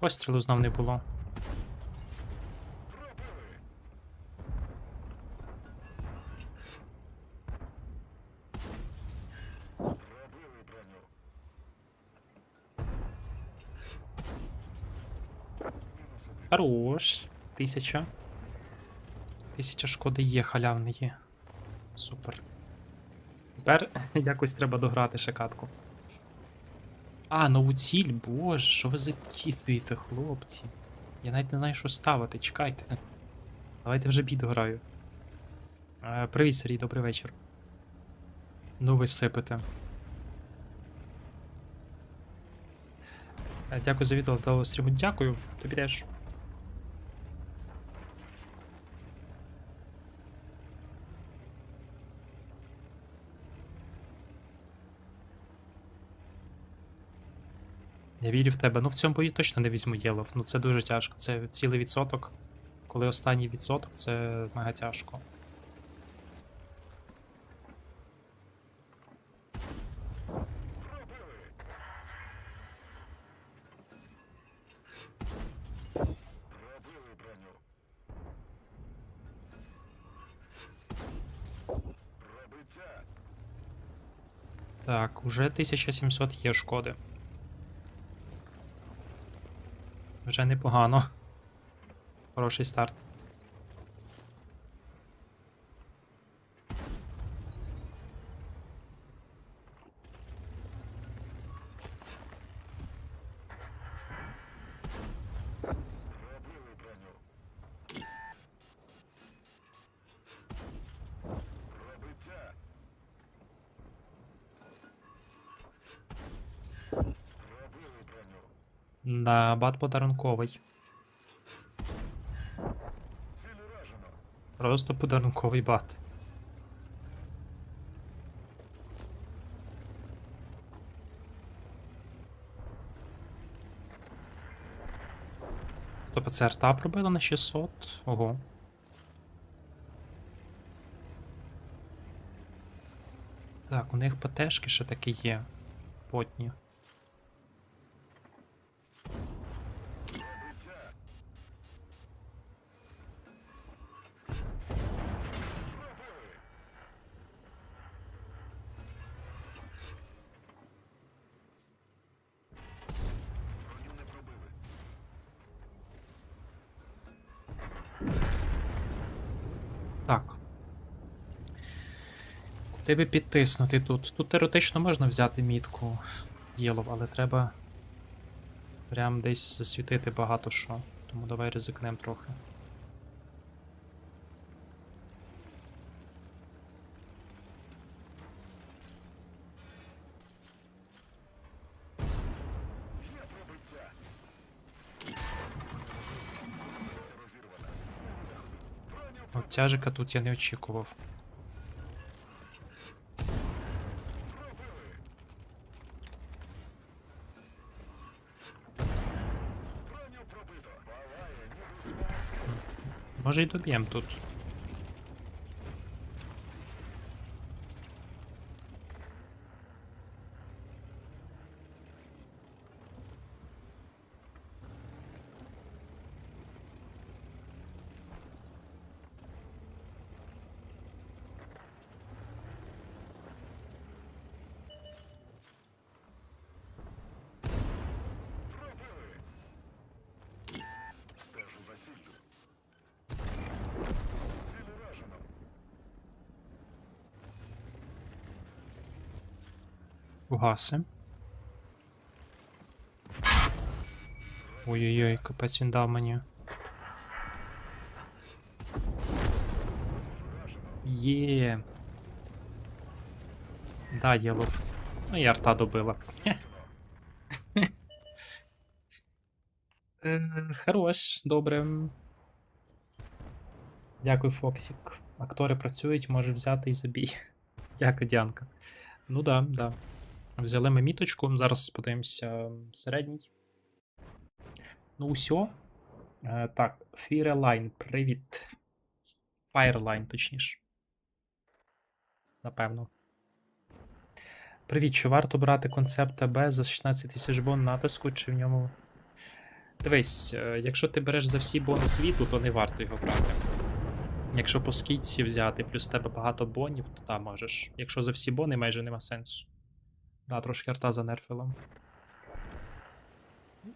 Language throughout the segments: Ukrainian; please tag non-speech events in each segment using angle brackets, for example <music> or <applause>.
Пострілу знов не було. Хорош. Тисяча. Тисяча шкоди є, халявний є. Супер. Тепер <laughs> якось треба дограти ще катку. А, нову ціль, боже, що ви закидуєте, хлопці? Я навіть не знаю, що ставити, чекайте. Давайте вже бід граю. Е, привіт, Сергій, добрий вечір. Ну, ви сипете. Е, Дякую за відео до стріму. Дякую, тобі теж. Я вірю в тебе. Ну в цьому бою точно не візьму Єлов. Ну це дуже тяжко. Це цілий відсоток. Коли останній відсоток, це мега тяжко. Так, уже 1700 є шкоди. Вже непогано. Хороший старт. Да, бат подарунковий. Просто подарунковий бат. Стоп, це арта пробила на 600? Ого. Так, у них ПТшки ще таки є. Потні. Би підтиснути тут? Тут теоретично можна взяти мітку Єлов, але треба прям десь засвітити багато що. Тому давай ризикнемо трохи. От тяжика тут я не очікував. Може і доб'єм тут. Угаси. Ой-ой-ой, капець він дав мені. Є. Да, Єлов. Ну і арта добила. Е, Хорош, добре. Дякую, Фоксік. Актори працюють, може взяти і забій. Дякую, Діанка. Ну да, да. Взяли ми міточку. Зараз подивимося середній. Ну, усьо. Е, так, Fireline, привіт. Fireline, точніше. Напевно. Привіт, чи варто брати концепт АБ за 16 тисяч бон натиску, чи в ньому Дивись, е, якщо ти береш за всі бони світу, то не варто його брати. Якщо по скидці взяти, плюс в тебе багато бонів, то та можеш. Якщо за всі бони майже нема сенсу. Да, трошки арта занерфила.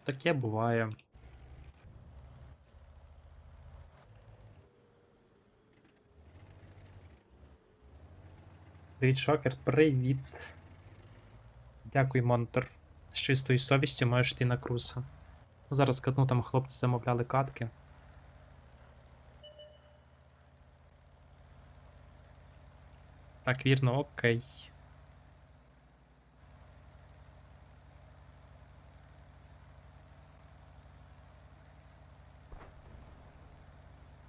Таке буває. Привіт, шокер, привіт. Дякую, Монтер. З чистою совістю можеш йти на круса. Ну, зараз катну там хлопці замовляли катки. Так, вірно, окей.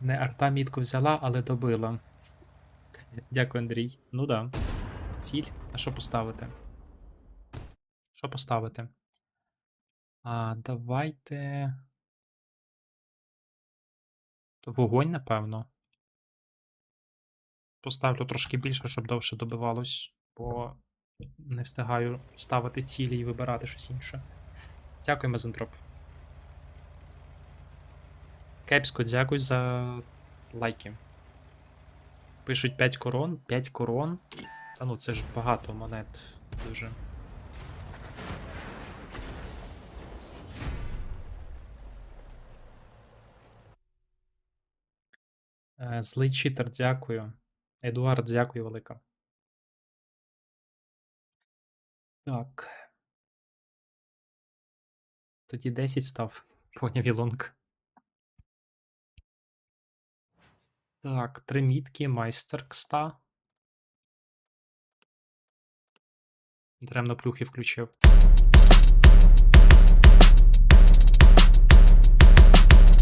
Не арта мітку взяла, але добила. Дякую, Андрій. Ну да. Ціль. А що поставити? Що поставити? А, давайте. Вогонь, напевно. Поставлю трошки більше, щоб довше добивалось, бо не встигаю ставити цілі і вибирати щось інше. Дякую, Мезентроп. Кепсько, дякую за лайки. Пишуть 5 корон, 5 корон. Та ну це ж багато монет дуже. Е, Злий читер, дякую. Едуард, дякую велика. Так. Тоді 10 став. Поняв Ілонг. Так, три мітки, майстер кста. Даремно плюхи включив.